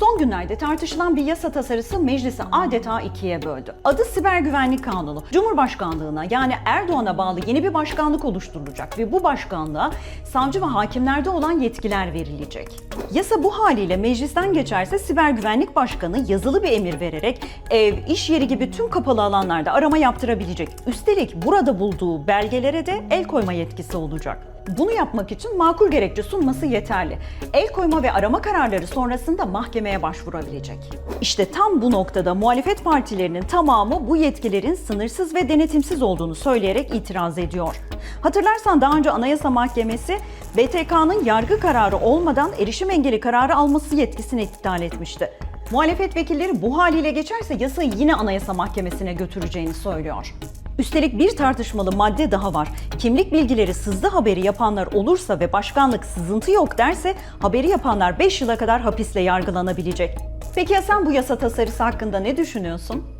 Son günlerde tartışılan bir yasa tasarısı meclisi adeta ikiye böldü. Adı Siber Güvenlik Kanunu. Cumhurbaşkanlığına yani Erdoğan'a bağlı yeni bir başkanlık oluşturulacak ve bu başkanlığa savcı ve hakimlerde olan yetkiler verilecek. Yasa bu haliyle meclisten geçerse Siber Güvenlik Başkanı yazılı bir emir vererek ev, iş yeri gibi tüm kapalı alanlarda arama yaptırabilecek. Üstelik burada bulduğu belgelere de el koyma yetkisi olacak. Bunu yapmak için makul gerekçe sunması yeterli. El koyma ve arama kararları sonrasında mahkemeye başvurabilecek. İşte tam bu noktada muhalefet partilerinin tamamı bu yetkilerin sınırsız ve denetimsiz olduğunu söyleyerek itiraz ediyor. Hatırlarsan daha önce Anayasa Mahkemesi BTK'nın yargı kararı olmadan erişim engeli kararı alması yetkisini iptal etmişti. Muhalefet vekilleri bu haliyle geçerse yasayı yine Anayasa Mahkemesi'ne götüreceğini söylüyor. Üstelik bir tartışmalı madde daha var. Kimlik bilgileri sızdı haberi yapanlar olursa ve başkanlık sızıntı yok derse haberi yapanlar 5 yıla kadar hapisle yargılanabilecek. Peki ya sen bu yasa tasarısı hakkında ne düşünüyorsun?